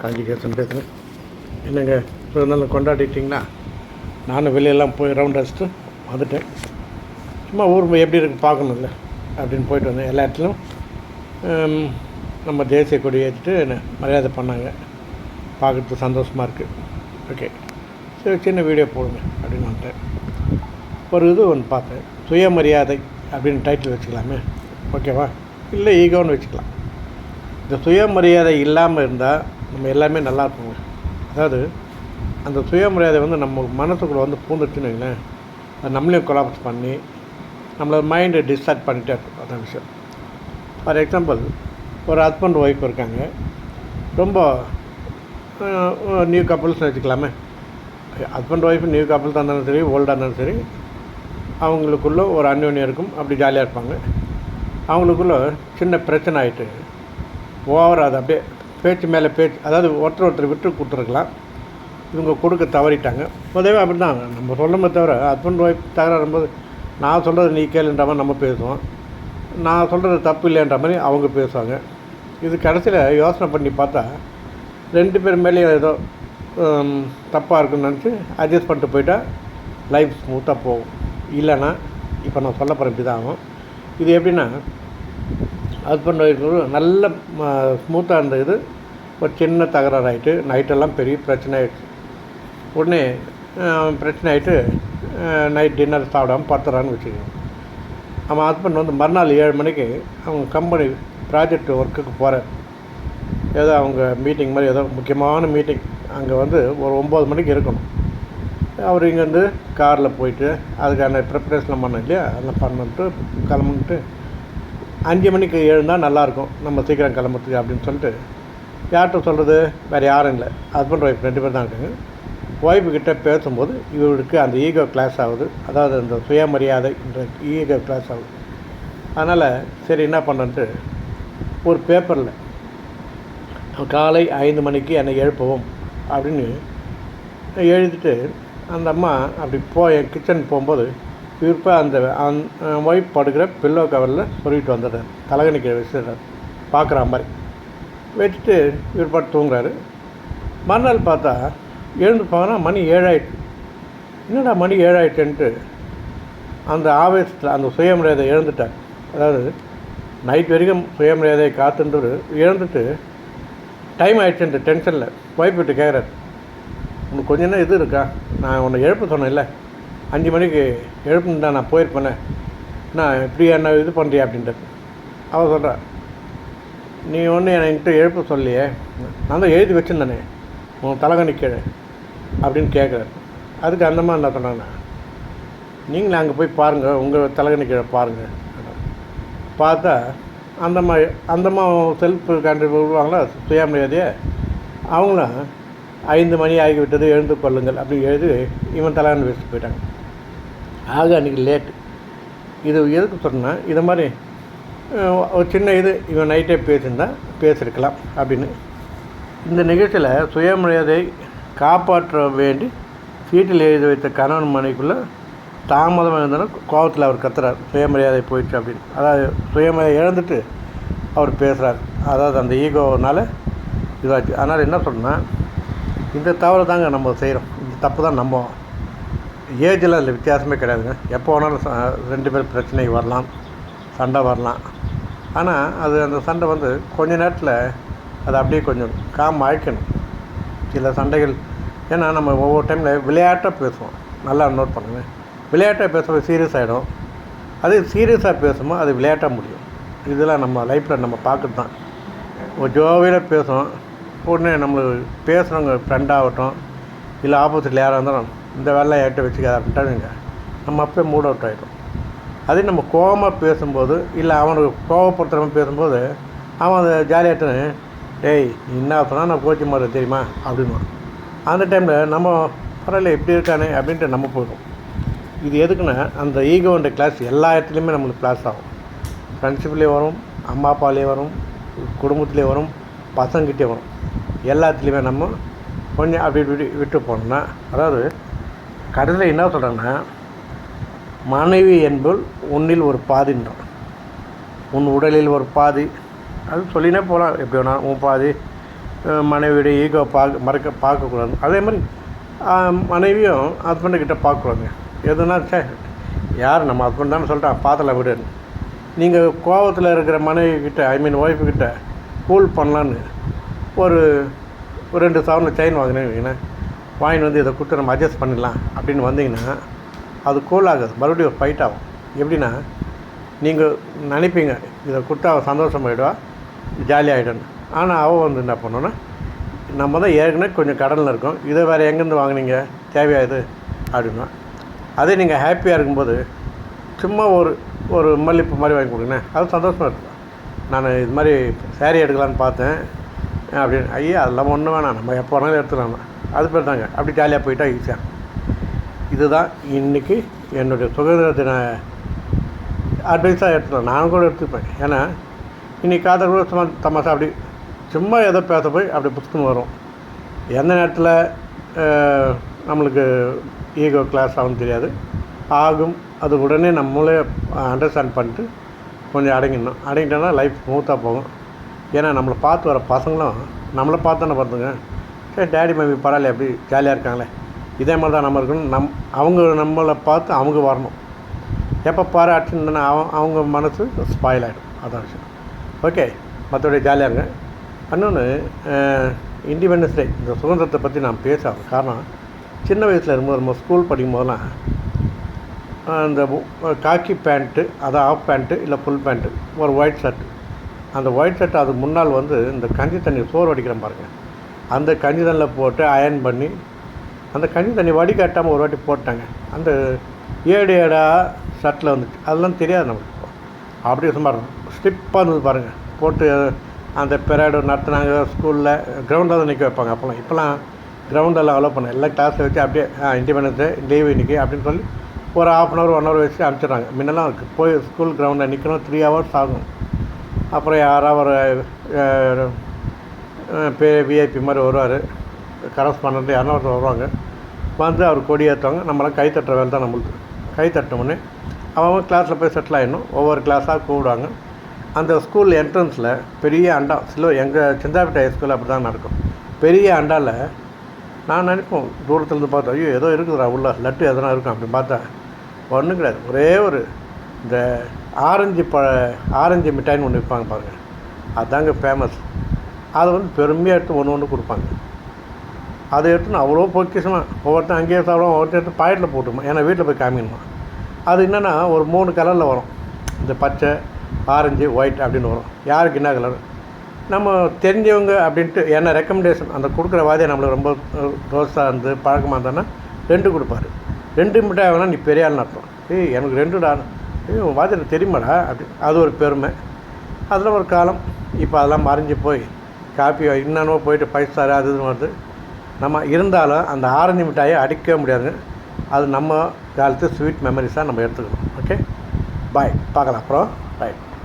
காஞ்சிகேசன் பேசுகிறேன் என்னங்க பிறந்தநாள் கொண்டாடிட்டிங்கன்னா நானும் வெளியெல்லாம் போய் ரவுண்ட் அடிச்சுட்டு வந்துட்டேன். சும்மா ஊர் போய் எப்படி இருக்கு பார்க்கணும்ல அப்படின்னு போயிட்டு வந்தேன் எல்லா இடத்துலையும் நம்ம தேசிய கொடி ஏற்றிட்டு என்ன மரியாதை பண்ணாங்க. பார்க்குறதுக்கு சந்தோஷமாக இருக்குது ஓகே சரி சின்ன வீடியோ போடுங்க அப்படின்னு வந்துட்டேன். ஒரு இது ஒன்று பார்த்தேன். சுயமரியாதை அப்படின்னு டைட்டில் வச்சுக்கலாமே. ஓகேவா இல்லை ஈகோன்னு வச்சுக்கலாம். இந்த சுயமரியாதை இல்லாமல் இருந்தால் நம்ம எல்லாமே நல்லா இருப்போங்க. அதாவது அந்த சுயமரியாதை வந்து நம்ம மனசுக்குள்ளே வந்து பூந்துட்டுன்னு வைங்களேன். அது நம்மளையும் கொலாப்ஸ் பண்ணி நம்மளோட மைண்டை டிஸ்டர்ப் பண்ணிகிட்டே இருக்கும். அதான் விஷயம். ஃபார் எக்ஸாம்பிள் ஒரு ஹஸ்பண்ட் ஒய்ஃப் இருக்காங்க. ரொம்ப நியூ கப்புள்ஸ்னு வச்சுக்கலாமே. ஹஸ்பண்ட் ஒய்ஃப் நியூ கப்புள்ஸாக இருந்தாலும் சரி ஓல்டாக இருந்தாலும் சரி அவங்களுக்குள்ள ஒரு அந்யோன்யம் இருக்கும். அப்படி ஜாலியாக இருப்பாங்க. அவங்களுக்குள்ள சின்ன பிரச்சனை ஆகிட்டு ஓவர் அது அப்படியே பேச்சு மேலே பேச்சு அதாவது ஒருத்தர் ஒருத்தர் விட்டு கொடுத்துருக்கலாம். இவங்க கொடுக்க தவறிட்டாங்க. பொதுவாக அப்படி தான் நம்ம சொல்லமே தவிர ஹஸ்பண்ட் ஒய்ஃப் தகராறும்போது நான் சொல்கிறது நீ கேளுன்ற மாதிரி நம்ம பேசுவோம். நான் சொல்கிறது தப்பு இல்லைன்ற மாதிரி அவங்க பேசுவாங்க. இது கடைசியில் யோசனை பண்ணி பார்த்தா ரெண்டு பேர் மேலேயும் ஏதோ தப்பாக இருக்குன்னு நினச்சி அட்ஜஸ்ட் பண்ணிட்டு போயிட்டால் லைஃப் ஸ்மூத்தாக போகும். இல்லைன்னா இப்போ நான் சொல்ல போகிறேன் இப்படி தான் ஆகும். இது எப்படின்னா ஹஸ்பண்ட் ஒய்ஃபு நல்ல ஸ்மூத்தாக இருந்த இது ஒரு சின்ன தகராறு ஆகிட்டு நைட்டெல்லாம் பெரிய பிரச்சனை ஆகிடுச்சு உடனே பிரச்சனை ஆகிட்டு நைட் டின்னர் சாப்பிடாம படுத்துறான்னு வச்சுக்கோங்க. அவன் ஹஸ்பண்ட் வந்து மறுநாள் ஏழு மணிக்கு அவங்க கம்பெனி ப்ராஜெக்ட் ஒர்க்குக்கு போகிறார் ஏதோ அவங்க மீட்டிங் மாதிரி ஏதோ முக்கியமான மீட்டிங் அங்கே வந்து ஒரு ஒம்பது மணிக்கு இருக்கணும். அவர் இங்கேருந்து காரில் போயிட்டு அதுக்கான ப்ரிப்பரேஷன் பண்ண இல்லையா? அதெல்லாம் பண்ணிட்டு கிளம்பிட்டு அஞ்சு மணிக்கு எழுந்தால் நல்லாயிருக்கும். நம்ம சீக்கிரம் கிளம்புறதுக்கு அப்படின்னு சொல்லிட்டு யார்கிட்ட சொல்கிறது வேறு யாரும் இல்லை. ஹஸ்பண்ட் ஒய்ஃப் ரெண்டு பேர் தான் இருக்காங்க. ஒய்ஃபுக்கிட்ட பேசும்போது இவருக்கு அந்த ஈகோ கிளாஸ் ஆகுது. அதாவது அந்த சுயமரியாதை என்ற ஈகோ கிளாஸ் ஆகுது. அதனால் சரி என்ன பண்ணுன்ட்டு ஒரு பேப்பரில் காலை ஐந்து மணிக்கு என்னை எழுப்பவும் அப்படின்னு எழுதிட்டு அந்த அம்மா அப்படி போய் கிச்சன் போகும்போது இவர் அந்த அந்த ஒய்ஃப் படுக்கிற பில்லோ கவரில் சொல்லிட்டு வந்துடுறாரு தலகணி கீழே பார்க்குற மாதிரி. வச்சுட்டு இவர் பாட்டு தூங்குறாரு. மறுநாள் பார்த்தா எழுந்து போனால் மணி ஏழாயிட்டு. என்னடா மணி ஏழாயிட்டுன்ட்டு அந்த ஆவேசத்தில் அந்த சுயமரியாதை இழந்துட்டார். அதாவது நைட் வரைக்கும் சுயமரியாதையை காத்துன்றவர் இழந்துட்டு டைம் ஆயிடுச்சுன்ற டென்ஷனில் ஒய்ஃப் விட்டு கேட்குறாரு உனக்கு கொஞ்ச நேரம் இது இருக்கா? நான் உன்னை எழுப்ப சொன்னேன்ல. அஞ்சு மணிக்கு எழுப்புன்னு நான் போயிருப்பேனே. நான் இப்படி என்ன இது பண்ணுறியா அப்படின்றது அவள் சொல்கிறா நீ ஒன்று என்கிட்ட எழுப்ப சொல்லியே. நான் தான் எழுதி வச்சுருந்தேனே. உன் தலகணி கீழே. அப்படின்னு கேட்குறாரு அதுக்கு அந்த மாதிரி என்ன சொன்னாங்கண்ணா நீங்களும் அங்கே போய் பாருங்கள் உங்கள் தலகணி கீழே பாருங்கள் பார்த்தா அந்தம்மா அந்தம்மா செல்ஃப் கண்ட்ரி விடுவாங்களா சுயமரியாதையை? அவங்களும் ஐந்து மணி ஆகிவிட்டது எழுந்து கொள்ளுங்கள் அப்படி எழுதி இவன் தலைவன் வச்சுட்டு போயிட்டாங்க. ஆக அன்றைக்கி லேட்டு இது எதுக்கு சொன்னால் இது மாதிரி ஒரு சின்ன இது இவன் நைட்டே பேசியிருந்தா பேசியிருக்கலாம் அப்படின்னு. இந்த நிகழ்ச்சியில் சுயமரியாதை காப்பாற்ற வேண்டி சீட்டில் எழுதி வைத்த கணவன் மனைக்குள்ளே தாமதம் இருந்தாலும் கோபத்தில் அவர் கத்துறார். சுயமரியாதை போயிடுச்சு அப்படின்னு. அதாவது சுயமரியாதை இழந்துட்டு அவர் பேசுகிறார் அதாவது அந்த ஈகோனால் இதாச்சு. அதனால் என்ன சொன்னால் இந்த தவறு தாங்க நம்ம செய்கிறோம் இந்த தப்பு தான் நம்ம ஏஜில் அதில் வித்தியாசமே கிடையாதுங்க. எப்போ வேணாலும் ச- ரெண்டு பேர் பிரச்சனை வரலாம் சண்டை வரலாம். ஆனால் அது அந்த சண்டை வந்து கொஞ்ச நேரத்தில் அது அப்படியே கொஞ்சம் காம் ஆயிக்கணும். சில சண்டைகள் ஏன்னா நம்ம ஒவ்வொரு டைமில் விளையாட்டாக பேசுவோம். நல்லா நோட் பண்ணுங்க. விளையாட்டாக பேசும்போது சீரியஸ் ஆகிடும் அது சீரியஸாக பேசும்போது அது விளையாட்டாக முடியும். இதெல்லாம் நம்ம லைஃப்பில் நம்ம பார்க்குறது தான். ஒரு ஜோவியில் பேசுவோம் உடனே நம்மளுக்கு பேசுகிறவங்க ஃப்ரெண்டாகட்டும் இல்லை ஆப்போசிட்டில் யாராக இருந்தாலும் இந்த வேலை என்கிட்ட வச்சுக்காத அப்படின்ட்டானுங்க நம்ம அப்போ மூட் அவுட் ஆகிடும் அதே நம்ம கோவமாக பேசும்போது இல்லை அவனுக்கு கோவப்படுத்துகிற பேசும்போது அவன் அதை ஜாலியாட்டு டேய் என்ன சொன்னால் நான் கோச்சி மாதிரி தெரியுமா? அப்படின்னு அந்த டைமில் நம்ம பரவாயில்ல இப்படி இருக்கானே அப்படின்ட்டு நம்ம போயிடும் இது எதுக்குன்னா அந்த ஈகோன்ற கிளாஸ் எல்லா இடத்துலையுமே நம்மளுக்கு கிளாஸ் ஆகும். ஃப்ரெண்ட்ஷிப்லேயும் வரும் அம்மா அப்பாலேயே வரும் குடும்பத்துலேயே வரும் பசங்கிட்டே வரும். எல்லாத்துலேயுமே நம்ம கொஞ்சம் அப்படி விட்டு விட்டு போனோம்னா அதாவது கடைசியில் என்ன சொல்கிறேன்னா மனைவி என்பது உன்னில் ஒரு பாதின்றான் உன் உடலில் ஒரு பாதி அது சொல்லினே போகலாம் எப்படி வேணா உன் பாதி மனைவியுடைய ஈகோ பார்க்க மறக்க பார்க்கக்கூடாது. அதே மாதிரி மனைவியும் ஹஸ்பண்டுக்கிட்ட பார்க்கக்கூடாதுங்க. எதுனா சே யார் நம்ம ஹஸ்பண்ட் தானே சொல்லிட்டான் பாத்தல விடுன்னு நீங்கள் கோவத்தில் இருக்கிற மனைவிக்கிட்ட ஐ மீன் ஒய்ஃபுக்கிட்ட கூல் பண்ணலான்னு ஒரு ஒரு ரெண்டு சவரில் செயின் வாங்கினேன் வாங்கின்னு வந்து இதை கொடுத்து நம்ம அட்ஜஸ்ட் பண்ணிடலாம் அப்படின்னு வந்தீங்கன்னா அது கூல் ஆகாது. மறுபடியும் ஃபைட் ஆகும். எப்படின்னா நீங்கள் நினைப்பீங்க இதை கொடுத்தா அவள் சந்தோஷமாயிடுவா ஜாலியாகிடும் ஆனால் அவள் வந்து என்ன பண்ணோன்னா நம்ம தான் ஏற்கனவே கொஞ்சம் கடனில் இருக்கோம். இதை வேறு எங்கேருந்து வாங்குனீங்க? தேவையா இது? அப்படின்னா அதே நீங்கள் ஹாப்பியாக இருக்கும்போது சும்மா ஒரு ஒரு மல்லிப்பூ மாதிரி வாங்கி கொடுங்க அது சந்தோஷமாக இருக்கும். நான் இது மாதிரி சேரீ எடுக்கலான்னு பார்த்தேன். அப்படின்னு ஐயா அதெல்லாம் ஒன்று வேணாம். நம்ம எப்போ வேணாலும் எடுத்துக்கலாம் அது பேர் தாங்க அப்படி ஜாலியாக போயிட்டா ஈஸியாக இதுதான் இன்றைக்கி என்னுடைய சுதந்திர தின அட்வைஸாக எடுத்துக்கலாம் நான் கூட எடுத்துப்பேன். ஏன்னா இன்றைக்கி காதல் கூட சும்மா தமாசா அப்படி சும்மா ஏதோ பேச போய் அப்படி புஸ்தகம் வரும். எந்த நேரத்தில் நம்மளுக்கு ஈகோ கிளாஸ் ஆகும் தெரியாது. ஆகும். அது உடனே நம்மளே அண்டர்ஸ்டாண்ட் பண்ணிட்டு கொஞ்சம் அடங்கிடணும். அடங்கிட்டோன்னா லைஃப் ஸ்மூத்தாக போகும். ஏன்னா நம்மளை பார்த்து வர பசங்களும் நம்மளை பார்த்தானே பார்த்துங்க. டேடி மம்மி பரவாயில்ல எப்படி ஜாலியாக இருக்காங்களே. இதே மாதிரி தான் நம்ம இருக்கணும். நம் அவங்க நம்மளை பார்த்து அவங்க வரணும். எப்போ பாராட்டுன்னா அவன் அவங்க மனசு ஸ்பாயில் ஆகிடும் அதான் விஷயம். ஓகே மற்றபடி ஜாலியாக இருங்க. இன்னொன்று இண்டிபெண்டன்ஸ் டே இந்த சுதந்திரத்தை பற்றி நான் பேச காரணம் சின்ன வயசில் இருக்கும்போது நம்ம ஸ்கூல் படிக்கும் போதெல்லாம் அந்த காக்கி பேண்ட்டு அதான் ஆஃப் பேண்ட்டு இல்லை ஃபுல் பேண்ட்டு ஒரு ஒயிட் ஷர்ட் அந்த ஒயிட் ஷர்ட் அது முன்னால் வந்து இந்த கஞ்சி தண்ணி சோறு அடிக்கிறேன் பாருங்கள் அந்த கஞ்சி தண்ணியில் போட்டு அயர்ன் பண்ணி அந்த கஞ்சி தண்ணி வடிகட்டாமல் ஒரு வாட்டி போட்டாங்க. அந்த ஏடு ஏடாக சட்டில் வந்துச்சு. அதெல்லாம் தெரியாது நமக்கு. அப்படியே சும்மா ஸ்டிப்பாக இருந்தது பாருங்கள் போட்டு அந்த பெரேடு நடத்துனாங்க ஸ்கூலில் கிரவுண்டில் தான் நிற்க வைப்பாங்க அப்போல்லாம். இப்போலாம் கிரவுண்டெல்லாம் அலோவ் பண்ண எல்லாம் கிளாஸை வச்சு அப்படியே இண்டிபெண்டன்ஸ் டே லீவ் இன்றைக்கி அப்படின்னு சொல்லி ஒரு half an hour one hour வச்சு அனுப்பிச்சிடுறாங்க. முன்னெல்லாம் இருக்குது போய் ஸ்கூல் கிரவுண்டில் நிற்கணும் த்ரீ ஹவர்ஸ் ஆகும். அப்புறம் யாராவது ஒரு பே விஐபி மாதிரி வருவார். கரஸ்பாண்ட் யாருன்னா ஒருத்தர் வருவாங்க. வந்து அவர் கொடி ஏற்றுவாங்க நம்மளாம் கை தட்டுற வேலை தான் நம்மளுக்கு. கை தட்டினோடனே அவன் கிளாஸில் போய் செட்டில் ஆகிடணும் ஒவ்வொரு கிளாஸாக கூப்பிடுவாங்க. அந்த ஸ்கூல் என்ட்ரன்ஸில் பெரிய அண்டா சில எங்கள் சிந்தாப்பேட்டை ஹைஸ்கூல் அப்படி தான் நடக்கும். பெரிய அண்டாவில் நான் நினைப்போம் தூரத்துலேருந்து பார்த்தா ஐயோ ஏதோ இருக்குதுடா உள்ள லட்டு எதனா இருக்கும் அப்படின்னு பார்த்தா ஒன்றும் கிடையாது. ஒரே ஒரு இந்த ஆரஞ்சு பழ ஆரஞ்சு மிட்டாய்னு ஒன்று விற்பாங்க பாருங்கள் அதாங்க ஃபேமஸ் அதை வந்து பெருமையாக எடுத்து ஒன்று ஒன்று கொடுப்பாங்க. அதை எடுத்துன்னு அவ்வளோ பொக்கிஷமாக ஒவ்வொருத்தன் அங்கேயே சாப்பிடுவோம் ஒவ்வொருத்தர் எடுத்து பாக்கெட்டில் போட்டுமா ஏன்னா வீட்டில் போய் காமிக்கணுமா? அது என்னென்னா ஒரு மூணு கலரில் வரும். இந்த பச்சை ஆரஞ்சு ஒயிட் அப்படின்னு வரும். யாருக்கு என்ன கலர் நம்ம தெரிஞ்சவங்க அப்படின்ட்டு என்ன ரெக்கமெண்டேஷன் அந்த கொடுக்குற வாதியை நம்மளுக்கு ரொம்ப ரோஸாக இருந்து பழக்கமாக இருந்தோன்னா ரெண்டு கொடுப்பாரு. ரெண்டு மிட்டாய் வேணால் நீ பெரிய ஆள்னு அர்த்தம். ஏய் எனக்கு ரெண்டு ஏய் உன் வாதியில் தெரியுமாடா? அப்படி. அது ஒரு பெருமை. அதில் ஒரு காலம். இப்போ அதெல்லாம் மறைஞ்சு போய் காப்பி என்னென்னவோ போயிட்டு ஃபைவ் ஸ்டார் அது இதுன்னு வருது. நம்ம இருந்தாலும் அந்த ஆரஞ்சு மிட்டாயை அடிக்கவே முடியாது அது நம்ம காலத்து ஸ்வீட் மெமரிஸாக நம்ம எடுத்துக்கணும். ஓகே பாய் பார்க்கலாம். அப்புறம். பாய்